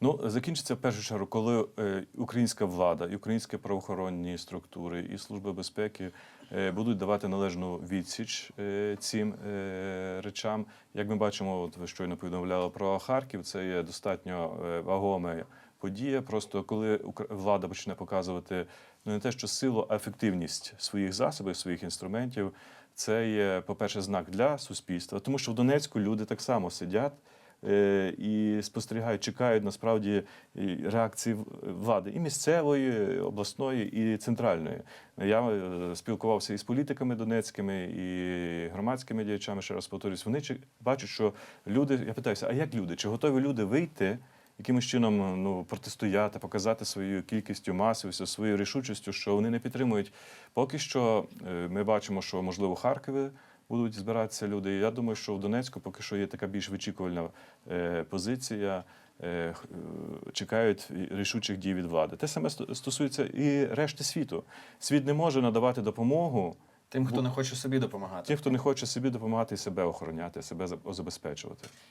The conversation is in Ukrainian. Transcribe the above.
Ну, закінчиться в першу чергу, коли е, українська влада, і українські правоохоронні структури, і служби безпеки е, будуть давати належну відсіч е, цим речам. Як ми бачимо, от ви щойно повідомляли про Харків, це є достатньо вагоме подія. Просто коли влада почне показувати ну не те, що силу, а ефективність своїх засобів, своїх інструментів, це є, по-перше, знак для суспільства, тому що в Донецьку люди так само сидять. Е, І спостерігають, чекають насправді реакції влади і місцевої, і обласної, і центральної. Я е, спілкувався із політиками донецькими, і громадськими діячами. Ще раз повторюсь, вони бачать, що люди. Я питаюся, а як люди? Чи готові люди вийти? Якимось чином ну, протистояти, показати своєю кількістю масовістю, своєю рішучістю, що вони не підтримують. Поки що е, ми бачимо, що можливо Харкові будуть збиратися люди. Я думаю, що в Донецьку поки що є така більш вичікувальна е, позиція. Е, е, Чекають рішучих дій від влади. Те саме стосується і решти світу. Світ не може надавати допомогу Тим, хто не хоче собі допомагати. тим, хто не хоче собі допомагати і себе охороняти, себе за- забезпечувати.